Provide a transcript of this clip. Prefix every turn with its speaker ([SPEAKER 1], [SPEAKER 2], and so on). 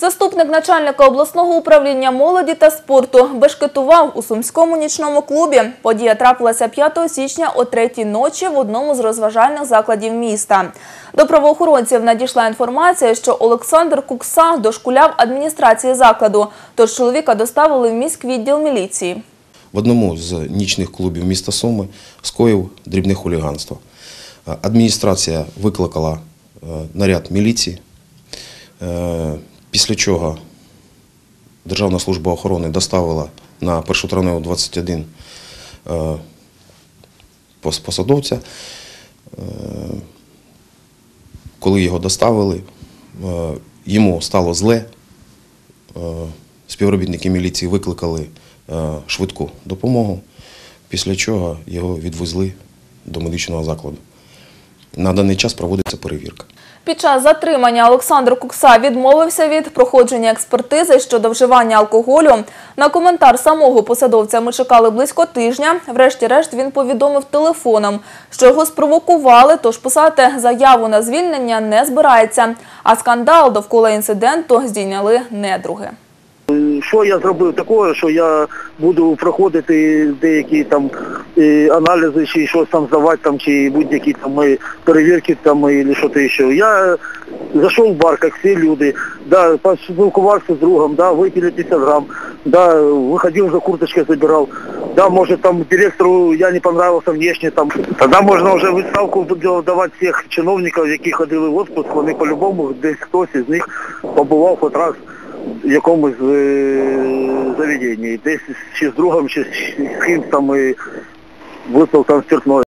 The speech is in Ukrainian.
[SPEAKER 1] Заступник начальника обласного управління молоді та спорту бешкетував у Сумському нічному клубі. Подія трапилася 5 січня о третій ночі в одному з розважальних закладів міста. До правоохоронців надійшла інформація, що Олександр Кукса дошкуляв адміністрації закладу, тож чоловіка доставили в міськвідділ міліції.
[SPEAKER 2] в одному з нічних клубів міста Суми скоїв дрібне хуліганство. Адміністрація викликала е, наряд міліції, е, після чого Державна служба охорони доставила на першотравневу 21 е, посадовця. Е, Коли його доставили, е, йому стало зле, співробітники міліції викликали швидку допомогу, після чого його відвезли до медичного закладу. На даний час проводиться перевірка.
[SPEAKER 1] Під час затримання Олександр Кукса відмовився від проходження експертизи щодо вживання алкоголю. На коментар самого посадовця ми чекали близько тижня. Врешті-решт він повідомив телефоном, що його спровокували, тож писати заяву на звільнення не збирається. А скандал довкола інциденту здійняли недруги.
[SPEAKER 3] Що я зробив такого, що я буду проходити деякі там е, аналізи, чи щось там здавати, там, чи будь-які там е, перевірки там, і що-то ще. Я зайшов в бар, як всі люди, да, поспілкувався з другом, да, випили 50 грам, да, виходив за курточкой забирав. Да, может там директору я не понравился внешне, там, тогда можна вже відставку давати всіх чиновників, які ходили в отпуск, вони по-любому десь хтось із них побував хоч раз в якомусь е, заведенні, десь чи з другом, чи з кимсь там і випив там спиртное.